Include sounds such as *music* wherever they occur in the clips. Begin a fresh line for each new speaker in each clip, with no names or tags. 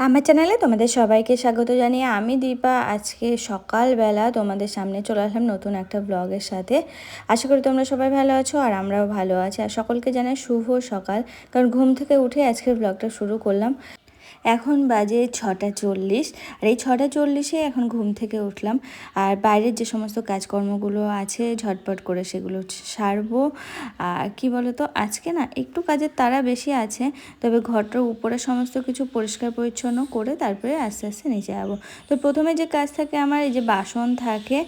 আমার চ্যানেলে তোমাদের সবাইকে স্বাগত জানিয়ে আমি দীপা। আজকে সকালবেলা তোমাদের সামনে চলে আসলাম নতুন একটা ব্লগের সাথে। আশা করি তোমরা সবাই ভালো আছো আর আমরাও ভালো আছি। আর সকলকে জানাই শুভ সকাল। কারণ ঘুম থেকে উঠে আজকের ব্লগটা শুরু করলাম। এখন বাজে ছটা চল্লিশ। আর এই ছটা চল্লিশে এখন ঘুম থেকে উঠলাম। আর বাইরের যে সমস্ত কাজকর্মগুলো আছে, ঝটপট করে সেগুলো সারবো। আর কি বলো তো আজকে না একটু কাজের তারা বেশি আছে, তবে ঘরটার উপরে সমস্ত কিছু পরিষ্কার পরিচ্ছন্ন করে তারপরে আস্তে আস্তে নিচে যাব তো প্রথমে যে কাজ থাকে, আমার এই যে বাসন থাকে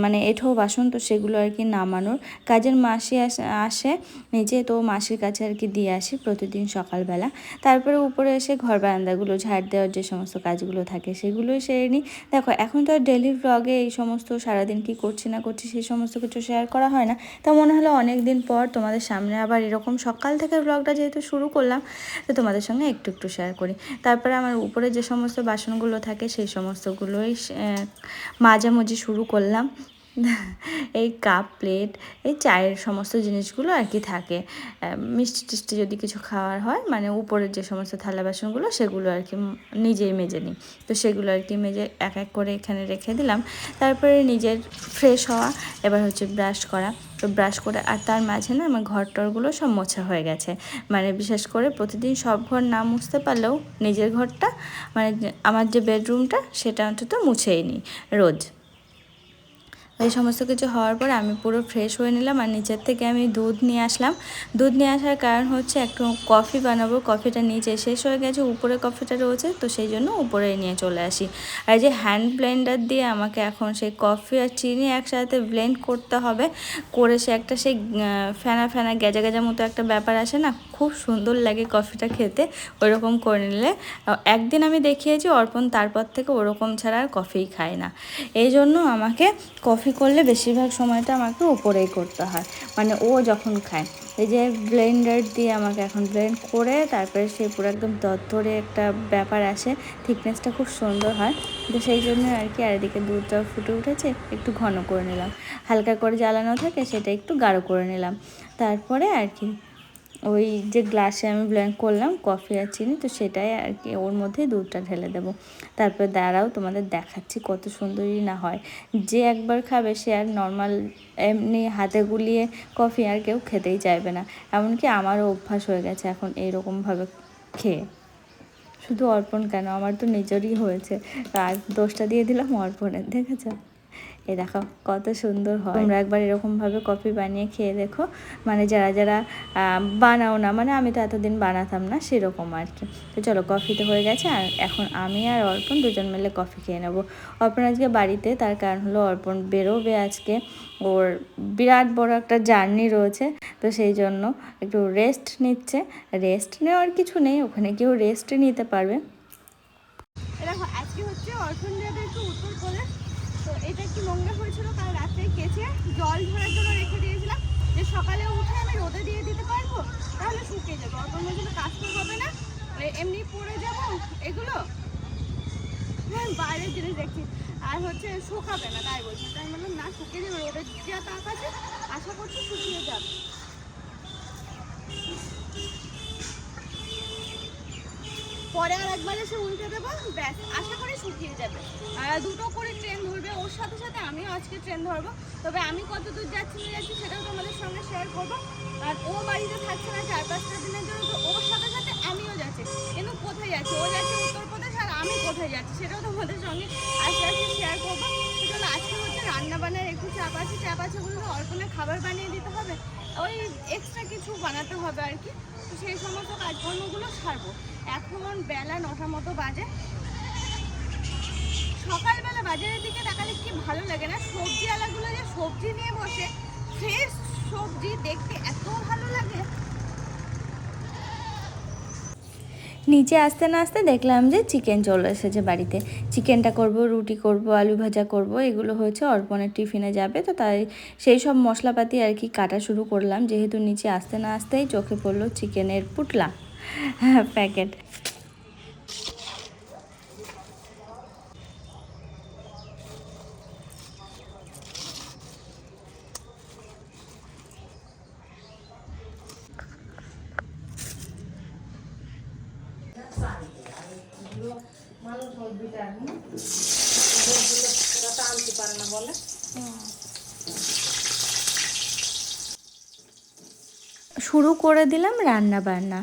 মানে এঁঠো বাসন, তো সেগুলো আর কি নামানোর। কাজের মাসি আসে- আসে নিচে তো মাসির কাছে আর কি দিয়ে আসি প্রতিদিন সকালবেলা। তারপরে উপরে এসে ঘর বারান্দাগুলো, ঝাড় দেওয়ার যে সমস্ত কাজগুলো থাকে সেগুলোই সেরে নিই। দেখো, এখন তো আর ডেলি ব্লগে এই সমস্ত সারাদিন কি করছি না করছি সেই সমস্ত কিছু শেয়ার করা হয় না। তা মনে হলো অনেক দিন পর তোমাদের সামনে আবার এরকম সকাল থেকে ব্লগটা যেহেতু শুরু করলাম, তো তোমাদের সঙ্গে একটু একটু শেয়ার করি। তারপরে আমার উপরে যে সমস্ত বাসনগুলো থাকে সেই সমস্তগুলোই মাঝামাঝি শুরু করলাম। এই কাপ প্লেট এই চায়ের সমস্ত জিনিসগুলো আর কি থাকে। মিষ্টি টিষ্টি যদি কিছু খাওয়ার হয় মানে উপরের যে সমস্ত থালা বাসনগুলো, সেগুলো আর কি নিজেই মেজে নিই। তো সেগুলো আর কি মেজে এক এক করে এখানে রেখে দিলাম। তারপরে নিজের ফ্রেশ হওয়া, এবার হচ্ছে ব্রাশ করা। তো ব্রাশ করে, আর তার মাঝে না আমার ঘর টরগুলো সব মোছা হয়ে গেছে। মানে বিশেষ করে প্রতিদিন সব ঘর না মুছতে পারলেও নিজের ঘরটা মানে আমার যে বেডরুমটা সেটা অন্তত মুছেই নিই রোজ। এই সমস্ত কিছু হওয়ার পরে আমি পুরো ফ্রেশ হয়ে নিলাম আর নিচের থেকে আমি দুধ নিয়ে আসলাম। দুধ নিয়ে আসার কারণ হচ্ছে একটু কফি বানাবো কফিটা নিচে শেষ হয়ে গেছে, উপরে কফিটা রয়েছে, তো সেই জন্য উপরে নিয়ে চলে আসি। আর যে হ্যান্ড ব্লেন্ডার দিয়ে আমাকে এখন সেই কফি আর চিনি একসাথে ব্লেন্ড করতে হবে, করে সে একটা সেই ফেনা ফেনা গেজা গেজা মতো একটা ব্যাপার আসে না, খুব সুন্দর লাগে কফিটা খেতে, ওইরকম করে নিলে। একদিন আমি দেখিয়েছি, অর্পণ তারপর থেকে ওরকম ছাড়া আর কফিই খায় না। এই জন্য আমাকে কফি করলে বেশিরভাগ সময়টা আমাকে উপরেই করতে হয়। মানে ও যখন খায়, এই যে ব্লেন্ডার দিয়ে আমাকে এখন ব্লেন্ড করে তারপরে সে পুরো একদম দরদরে একটা ব্যাপার আসে থিকনেসটা খুব সুন্দর হয়। তো সেই জন্য আর কি, আর এদিকে দুধটা ফুটে উঠেছে, একটু ঘন করে নিলাম। হালকা করে জ্বালানো থাকে, সেটা একটু গাঢ় করে নিলাম। তারপরে আর কি ওই যে গ্লাসে আমি ব্লেন্ড করলাম কফি আর চিনি, তো সেটাই আর কি, ওর মধ্যে দুধটা ঢেলে দেবো। তারপরে দাঁড়াও, তোমাদের দেখাচ্ছি কত সুন্দরই না হয়। যে একবার খাবে, সে আর নর্মাল এমনি হাতে গুলিয়ে কফি আর কেউ খেতেই চাইবে না। এমনকি আমারও অভ্যাস হয়ে গেছে এখন এইরকমভাবে খেয়ে। শুধু অর্পণ কেন? আমার তো নিজেরই হয়েছে। আর দোষটা দিয়ে দিলাম অর্পণের, দেখেছ? এই দেখো কত সুন্দর হয়। তোমরা একবার এরকমভাবে কফি বানিয়ে খেয়ে দেখো। মানে যারা যারা বানাও না মানে আমি তো এতদিন বানাতাম না সেরকম আর কি। তো চলো কফি তো হয়ে গেছে আর এখন আমি আর অর্পণ দুজন মিলে কফি খেয়ে নেব। অর্পণ আজকে বাড়িতে তার কারণ হলো অর্পণ বেরোবে আজকে। ওর বিরাট বড় একটা জার্নি রয়েছে তো সেই জন্য একটু রেস্ট নিচ্ছে। রেস্ট নেওয়ার কিছু নেই ওখানে কেউ রেস্ট নিতে পারবে।
দেখো আজকে হচ্ছে অর্থনীতি একটু উত্তর প্রদেশ তো এটা একটু নোংরা হয়েছিল কাল রাত্রে কেচে জল ধরার জন্য রেখে দিয়েছিলাম। যে সকালে উঠে আমি রোদে দিয়ে দিতে পারব, তাহলে শুকিয়ে যাব। অত মধ্যে কাজ তো হবে না। মানে এমনি পড়ে যাব, এগুলো? হ্যাঁ বাইরের জিনিস দেখছি। আর হচ্ছে শুকাবে না, তাই বলছি। তাই বললাম, না, শুকিয়ে যাবে, রোদের যা তাপ আছে, আশা করছি শুকিয়ে যাবে। পরে আর একবার এসে উল্টে দেবো, ব্যাস, আশা করি শুকিয়ে যাবে। দুটো করে ট্রেন ধরবে, ওর সাথে সাথে আমিও আজকে ট্রেন ধরবো। তবে আমি কত দূর যাচ্ছি না যাচ্ছি সেটাও তোমাদের সঙ্গে শেয়ার করব। আর ও বাড়িতে থাকছে না চার পাঁচটা দিনের জন্য, তো ওর সাথে সাথে আমিও যাচ্ছি। কিন্তু কোথায় যাচ্ছি? ও যাচ্ছে উত্তরপ্রদেশ আর আমি কোথায় যাচ্ছি সেটাও তোমাদের সঙ্গে আস্তে আস্তে শেয়ার করব। সেজন্য আজকে হচ্ছে রান্না বান্নার একটু চাপ আছে চাপ আছে বলে অল্পনে খাবার বানিয়ে দিতে হবে। ওই এক্সট্রা কিছু বানাতে হবে আর কি। তো সেই সমস্ত কাজকর্মগুলো ছাড়বো এখন বেলা নটা মতো বাজে। সকালবেলা বাজারের দিকে তাকালে কি ভালো লাগে না? সবজিওয়ালাগুলো যে সবজি নিয়ে বসে ফ্রেশ সবজি দেখতে এত ভালো লাগে
নিচে আসতে না আসতে দেখলাম যে চিকেন চলে এসেছে বাড়িতে। চিকেনটা করব, রুটি করব, আলু ভাজা করব, এগুলো হয়েছে অর্পণের টিফিনে যাবে, তো তাই সেই সব মশলাপাতি আর কি কাটা শুরু করলাম। যেহেতু নিচে আসতে না আসতেই চোখে পড়ল চিকেনের পুটলা। প্যাকেট
মানুষ ওই দুইটা হুম? ওরা তো আনতে পারে না বলে
শুরু করে দিলাম রান্না বান্না।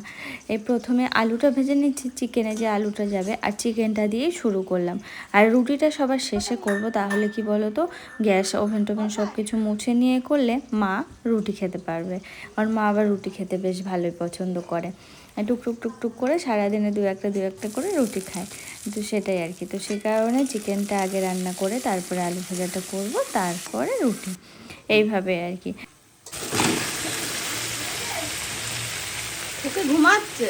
এই প্রথমে আলুটা ভেজে নিচ্ছি, চিকেনে যে আলুটা যাবে, আর চিকেনটা দিয়ে শুরু করলাম। আর রুটিটা সবার শেষে করব, তাহলে কি বলো তো গ্যাস ওভেন টোভেন সব কিছু মুছে নিয়ে করলে মা রুটি খেতে পারবে। আর মা আবার রুটি খেতে বেশ ভালোই পছন্দ করে। টুকটুক টুকটুক করে সারাদিনে দু একটা দু একটা করে রুটি খায়। তো সেটাই আর কি। তো সে কারণে চিকেনটা আগে রান্না করে তারপরে আলু ভাজাটা করব, তারপরে রুটি। এইভাবে আর কি।
ওকে ঘুমাচ্ছে।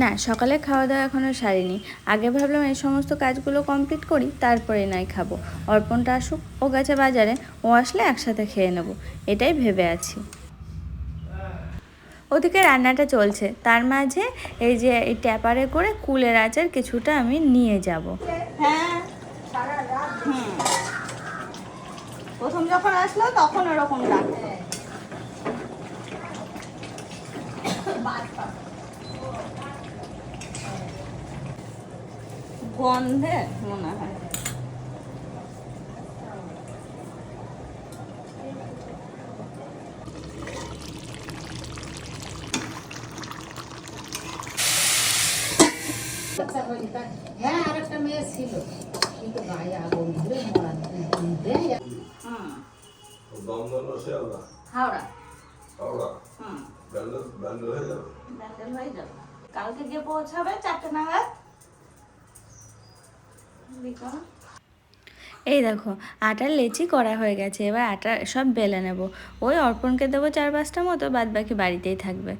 না সকালে খাওয়া দাওয়া এখনও সারিনি। আগে ভাবলাম এই সমস্ত কাজগুলো কমপ্লিট করি তারপরে নাই খাব। অর্পণটা আসুক ও গেছে বাজারে ও আসলে একসাথে খেয়ে নেব। এটাই ভেবে আছি। ওদিকে রান্নাটা চলছে। তার মাঝে এই যে এই ট্যাপারে করে কুলের আচার কিছুটা আমি নিয়ে যাব।
হ্যাঁ প্রথম যখন আসলো তখন ওরকম ডাক গন্ধে মনে হয়।
আচ্ছা, ওই তা- হ্যাঁ মেয়ে ছিল। কিন্তু গায়ে আগুন ধরে মরা দেয়
হুম। হাওড়া।
হাওড়া?
হুম।
ব্যান্ডেল ব্যান্ডেল হয়ে যাবে?
ব্যান্ডেল হয়ে যাবে। কালকে গিয়ে পৌঁছাবে চারটে নাগাদ। বিকাল
এই দেখো আটার লেচি করা হয়ে গেছে এবার আটা সব বেলে নেব। ওই অর্পণকে দেবো চার পাঁচটা মতো বাদ বাকি বাড়িতেই থাকবে।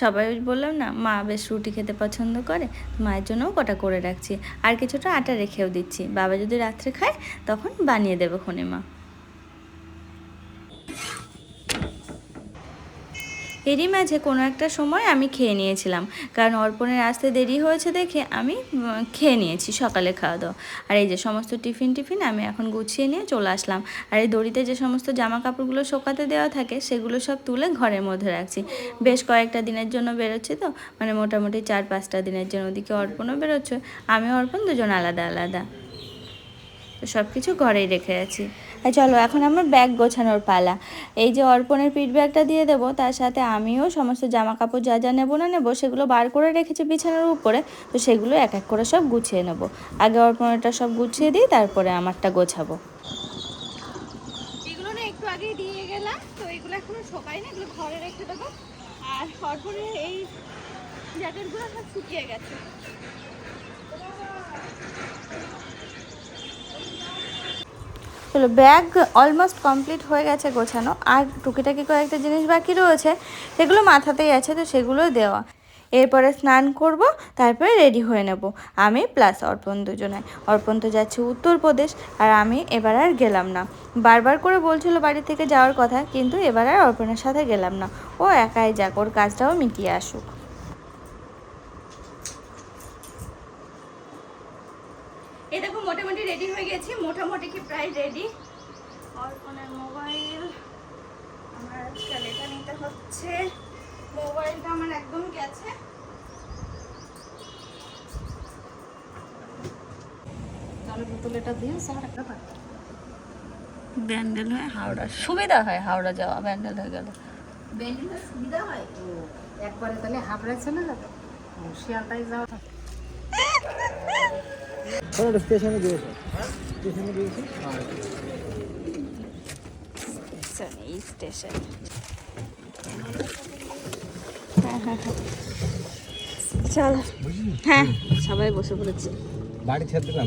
সবাই বললাম না মা বেশ রুটি খেতে পছন্দ করে মায়ের জন্যও কটা করে রাখছি। আর কিছুটা আটা রেখেও দিচ্ছি। বাবা যদি রাত্রে খায় তখন বানিয়ে দেবে খনে মা এরই মাঝে কোনো একটা সময় আমি খেয়ে নিয়েছিলাম। কারণ অর্পণের আসতে দেরি হয়েছে দেখে আমি খেয়ে নিয়েছি সকালে খাওয়া দাওয়া আর এই যে সমস্ত টিফিন টিফিন আমি এখন গুছিয়ে নিয়ে চলে আসলাম। আর এই দড়িতে যে সমস্ত জামা কাপড়গুলো শোকাতে দেওয়া থাকে, সেগুলো সব তুলে ঘরের মধ্যে রাখছি। বেশ কয়েকটা দিনের জন্য বেরোচ্ছি তো মানে মোটামুটি চার পাঁচটা দিনের জন্য। ওদিকে অর্পণও বেরোচ্ছে আমি অর্পণ দুজন আলাদা আলাদা। তো সব কিছু ঘরেই রেখে আছি। চলো, এখন আমার ব্যাগ গোছানোর পালা। এই যে অর্পণের পিঠ ব্যাগটা দিয়ে দেবো, তার সাথে আমিও সমস্ত জামা কাপড় যা যা নেব না নেব, সেগুলো বার করে রেখেছি বিছানার উপরে, তো সেগুলো এক এক করে সব গুছিয়ে নেব। আগে অর্পণেরটা সব গুছিয়ে দিই, তারপরে আমারটা গোছাবো।
এগুলো না দিয়ে গেলাম, তো এগুলো এখনও ঘরে রেখে দেবো। আর তারপরে এই জ্যাকেটগুলো সব শুকিয়ে গেছে।
চলো ব্যাগ অলমোস্ট কমপ্লিট হয়ে গেছে গোছানো। আর টুকিটাকি কয়েকটা জিনিস বাকি রয়েছে, সেগুলো মাথাতেই আছে, তো সেগুলো দেওয়া। এরপরে স্নান করব, তারপরে রেডি হয়ে নেব। আমি প্লাস অর্পণ দুজনে। অর্পণ তো যাচ্ছে উত্তরপ্রদেশ, আর আমি এবার আর গেলাম না। বারবার করে বলছিল বাড়ি থেকে যাওয়ার কথা, কিন্তু এবার আর অর্পণের সাথে গেলাম না। ও একাই যাক, ওর কাজটাও মিটিয়ে আসুক
এই দেখো মোটামুটি রেডি হয়ে গেছি মোটামুটি কি প্রায় রেডি অর্পণের মোবাইল আমার আজকাল এটা নিতে হচ্ছে মোবাইলটা আমার একদম গেছে
জলের বোতল এটা দিয়ে স্যার একটা
ব্যান্ডেল হয়ে হাওড়া। সুবিধা হয় হাওড়া যাওয়া ব্যান্ডেল হয়ে গেল।
ব্যান্ডেলের সুবিধা হয়? তো একবারে তাহলে হাবড়া চলে যাবে ও, শিয়ালদায় যাওয়া
স্টেশনে দিয়েছে স্টেশনে দিয়েছে
স্টেশন এই স্টেশন। চলো। হ্যাঁ সবাই বসে পড়েছি।
বাড়ি ছেড়ে দিলাম।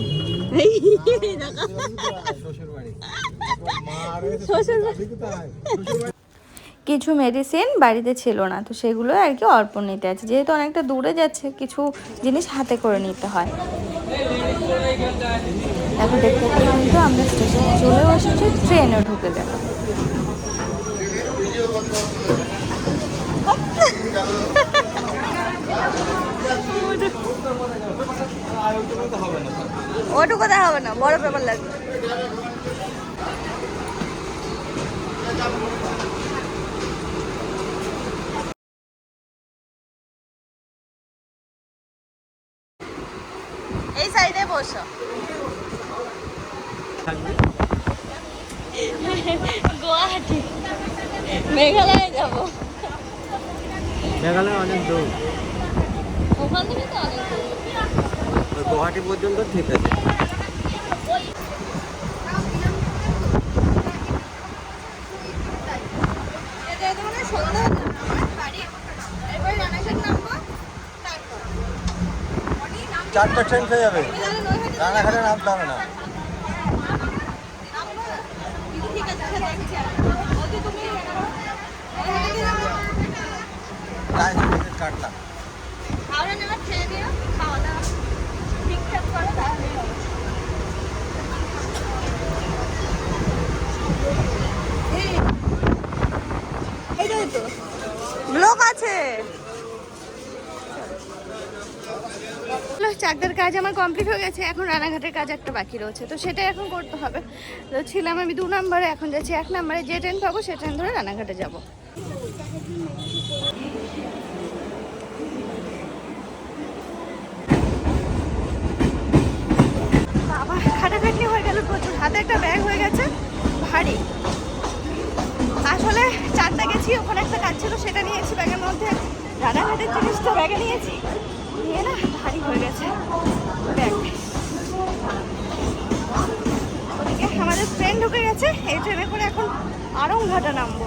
কিছু মেডিসিন বাড়িতে ছিল না তো সেগুলো আর কি অর্পণ নিতে আছে। যেহেতু অনেকটা দূরে যাচ্ছে কিছু জিনিস হাতে করে নিতে হয়। এখন দেখতে কিন্তু আমরা স্টেশনে চলে এসেছি ট্রেনে ঢুকে যাব *laughs*
ওটু কথা হবে না বড় পেপার লাগবে। এই সাইডে বসো। গুয়াহাটি। মেঘালয়ে যাব।
মেঘালয় অনেক দূর
ওখান থেকে তো অনেক দূর।
ওই গুয়াহাটি পর্যন্ত ঠিক আছে। চারটা ট্রেন খেয়ে যাবে। রানাঘাটে নামতে হবে না।
নামবো না? ঠিক আছে, আচ্ছা, দেখছি আমি। বলছি তুমি নৈহাটিতে যাব?
তাই টিকিট কাটলাম
হাওড়া নেওয়ার ট্রেনে নিও, খাওয়া দাওয়া ঠিকঠাক করো তাহলেই হবে। এই, এইটাই তো ব্লক আছে চাকদার কাজ আমার কমপ্লিট হয়ে গেছে, এখন রানাঘাটের কাজ একটা বাকি রয়েছে, তো সেটাই এখন করতে হবে। তো ছিলাম আমি দু নম্বরে, এখন যাচ্ছি এক নম্বরে, যে ট্রেন পাবো সে ট্রেন ধরে রানাঘাটে যাব। বাবা, খাটাখাটনি হয়ে গেল প্রচুর, হাতে একটা ব্যাগ হয়ে গেছে, ভারী। আসলে চারটা গেছি, ওখানে একটা কাজ ছিল, সেটা নিয়েছি ব্যাগের মধ্যে। রানাঘাটের জিনিসটা ব্যাগে নিয়েছি। না? ভারী হয়ে গেছে। আমাদের ট্রেন ঢুকে গেছে। এই ট্রেনে করে এখন আরংঘাটা নামবো।